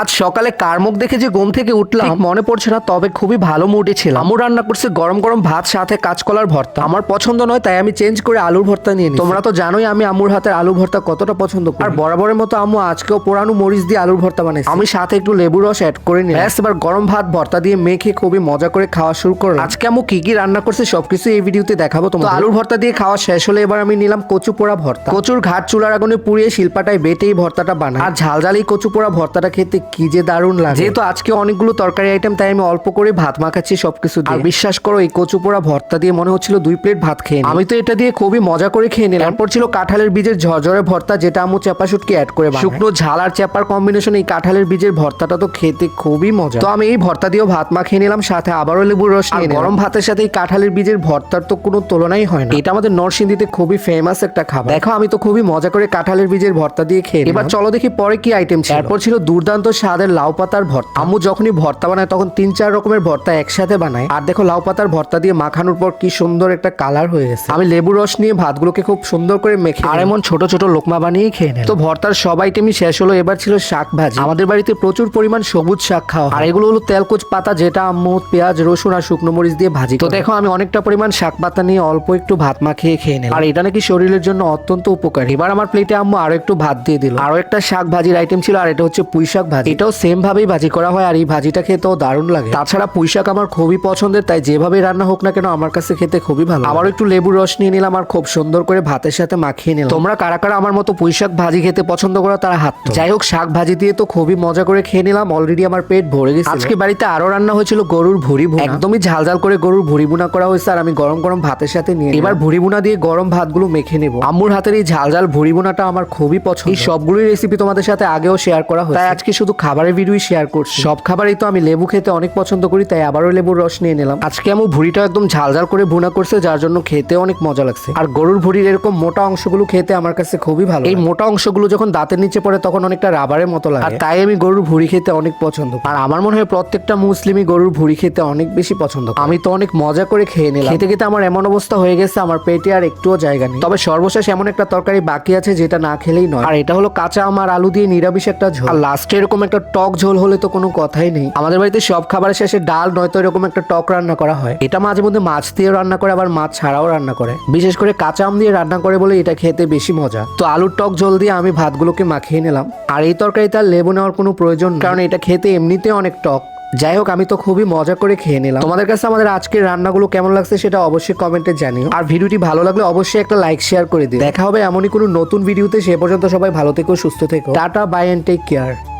আজ সকালে কার মুখ দেখে যে ঘুম থেকে উঠলাম মনে পড়ছে না তবে খুবই ভালো মুডে ছিল আমু রান্না করছে গরম গরম ভাত সাথে কাঁচকলার ভর্তা। আমার পছন্দ নয় তাই আমি চেঞ্জ করে আলুর ভর্তা নিয়ে নিই তোমরা তো জানোই আমি আমুর হাতের আলু ভর্তা কতটা পছন্দ করি। আর বরাবরের মতো আম্মু আজকেও পোড়ানো মরিচ দিয়ে আলুর ভর্তা বানাইছে। আমি সাথে একটু লেবু রস অ্যাড করে নিই ব্যাস এবার গরম ভাত ভর্তা দিয়ে মেখে খুবই মজা করে খাওয়া শুরু করলাম। আজকে আমু কি কি রান্না করছে সবকিছু এই ভিডিওতে দেখাবো তোমার আলুর ভর্তা দিয়ে খাওয়া শেষ হলে এবার আমি নিলাম কচু পোড়া ভর্তা। কচুর ঘাট চুলার আগুনে পুড়িয়ে শিল্পাটায় বেটে এই ভর্তাটা বানাই। আর ঝাল ঝাল এই কচু পোড়া ভর্তাটা খেতে কি যে দারুণ লাগে। যেহেতু আজকে অনেকগুলো তরকারি আইটেম তাই আমি অল্প করে ভাত মাখাচ্ছি সবকিছু দিয়ে। বিশ্বাস করো এই কচু পোড়া ভর্তা দিয়ে মনে হচ্ছিল দুই প্লেট ভাত খেয়ে নিই। আমি তো এটা দিয়ে খুবই মজা করে খেয়ে নিলাম। তারপর ছিল কাঁঠালের বীজের ঝরঝরে ভর্তা যেটা আমু চাপা শুটকি অ্যাড করে। শুকনো ঝাল আর চাপার কম্বিনেশন এই কাঁঠালের বীজের ভর্তাটা তো খেতে খুবই মজা। তো আমি এই ভর্তা দিয়েও ভাত মাখিয়ে নিলাম সাথে আবারও লেবুর রস নিয়ে। গরম ভাতের সাথে এই কাঁঠালের বীজের ভর্তার তো কোনো তুলনাই হয় না। এটা আমাদের নরসিংদীতে খুবই ফেমাস একটা খাবার। দেখো আমি তো খুবই মজা করে কাঁঠালের বীজের ভর্তা দিয়ে খেয়ে এবার চলো দেখি পরে কি আইটেম ছিল। এরপর ছিল দুর্দান্ত স্বাদের লাউ পাতার ভর্তা। আম্মু যখনই ভর্তা বানায় তখন তিন চার রকমের ভর্তা একসাথে বানায়। আর দেখো লাউ পাতার ভর্তা দিয়ে মাখানোর পর কি সুন্দর একটা কালার হয়ে গেছে। আমি লেবু রস নিয়ে ভাতগুলোকে খুব সুন্দর করে মেখে আর এমন ছোট ছোট লোকমা বানিয়ে খেয়ে নেয় তো ভর্তার সব আইটেমই শেষ হলো এবার ছিল শাক ভাজি। আমাদের বাড়িতে প্রচুর পরিমাণ সবুজ শাক খাওয়া আর এগুলো হলো তেলকুচ পাতা যেটা আম্মু পেঁয়াজ রসুন আর শুকনো মরিচ দিয়ে ভাজি তো দেখো আমি অনেকটা পরিমাণ শাক পাতা নিয়ে অল্প একটু ভাত মাখিয়ে খেয়ে নিলাম। আর এটা নাকি শরীরের জন্য অত্যন্ত উপকারী। এবার আমার প্লেটে আম্মু আরও একটু ভাত দিয়ে দিল। আরও একটা শাক ভাজির আইটেম ছিল আর এটা হচ্ছে পুঁই শাক ভাজি। এটাও সেম ভাবেই ভাজি করা হয় আর এই ভাজিটা খেতেও দারুণ লাগে। তাছাড়া পুঁই শাক আমার খুবই পছন্দের তাই যেভাবে রান্না হোক না কেন আমার কাছে খেতে খুবই ভালো আবার একটু লেবুর রস নিয়ে নিলাম আর খুব সুন্দর করে ভাতের সাথে মাখিয়ে নিলাম। তোমরা কারা কারা আমার মতো পুঁই শাক ভাজি খেতে পছন্দ করো তারা হাত যাই হোক শাক ভাজি দিয়ে তো খুবই মজা করে খেয়ে নিলাম। অলরেডি আমার পেট ভরে গেছে আজকে বাড়িতে আরও রান্না হয়েছিল গরুর ভুড়ি ভুনা। একদমই ঝাল ঝাল করে গরুর ভুড়ি ভুনা করা হয়েছে আর আমি গরম গরম ভাতের সাথে নিয়ে এবার ভুড়ি ভুনা দিয়ে গরম ভাতগুলো মেখে নেব। আম্মুর হাতের এই ঝাল ঝাল ভুড়ি ভুনাটা আমার খুবই পছন্দ। এই সবগুলোই রেসিপি তোমাদের সাথে আগেও শেয়ার করা হয়েছে। তাই আজকে শুধু খাবারের ভিডিওই শেয়ার করছি। সব খাবারই তো আমি লেবু খেতে অনেক পছন্দ করি তাই আবারও লেবুর রস নিয়ে নিলাম। আজকে আমি ভুড়িটা একদম ঝাল ঝাল করে ভুনা করছে যার জন্য খেতে অনেক মজা লাগছে। আর গরুর ভুড়ির এরকম মোটা অংশগুলো খেতে আমার কাছে খুবই ভালো এই মোটা অংশগুলো যখন দাঁতের নিচে পড়ে তখন অনেকটা রাবারের মতো লাগে। আর তাই আমি গরুর ভুড়ি খেতে অনেক পছন্দ। আর আমার মনে হয় প্রত্যেকটা মুসলিমই গরুর ভুড়ি খেতে অনেক বেশি পছন্দ করে। আমি তো অনেক মজা করে খেয়ে নিলাম। খেতে খেতে আমার এমন অবস্থা হয়ে গেছে আমার পেটে আর একটুও জায়গা নেই। তবে সর্বশেষ এমন একটা তরকারি বাকি আছে যেটা না খেলেই নয়। আর এটা হলো কাঁচা আমার আলু দিয়ে নিরামিষ একটা ঝোল। আর লাস্টে এরকম একটা টক ঝোল হলে তো কোনো কথাই নেই। আমাদের বাড়িতে সব খাবারের শেষে ডাল, নয়তো এরকম একটা টক রান্না করা হয়। এটা মাঝে মধ্যে মাছ দিয়েও রান্না করে, আবার মাছ ছাড়াও রান্না করে। বিশেষ করে কাঁচা আম দিয়ে রান্না করে বলে এটা খেতে বেশি মজা। তো আলুর টক ঝোল দিয়ে আমি ভাতগুলোকে মাখিয়ে নিলাম। আর এই তরকারিতে আর লেবু নেওয়ার কোনো প্রয়োজন কারণ এটা খেতে এমনিতে অনেক টক। যাই হোক, আমি তো খুবই মজা করে খেয়ে নিলাম। তোমাদের কাছে আমাদের আজকের রান্নাগুলো কেমন লাগছে সেটা অবশ্যই কমেন্টে জানিও। আর ভিডিওটি ভালো লাগলে অবশ্যই একটা লাইক, শেয়ার করে দিও। দেখা হবে এমনই কোনো নতুন ভিডিওতে, সে পর্যন্ত সবাই ভালো থেকো, সুস্থ থেকো। Tata bye and take care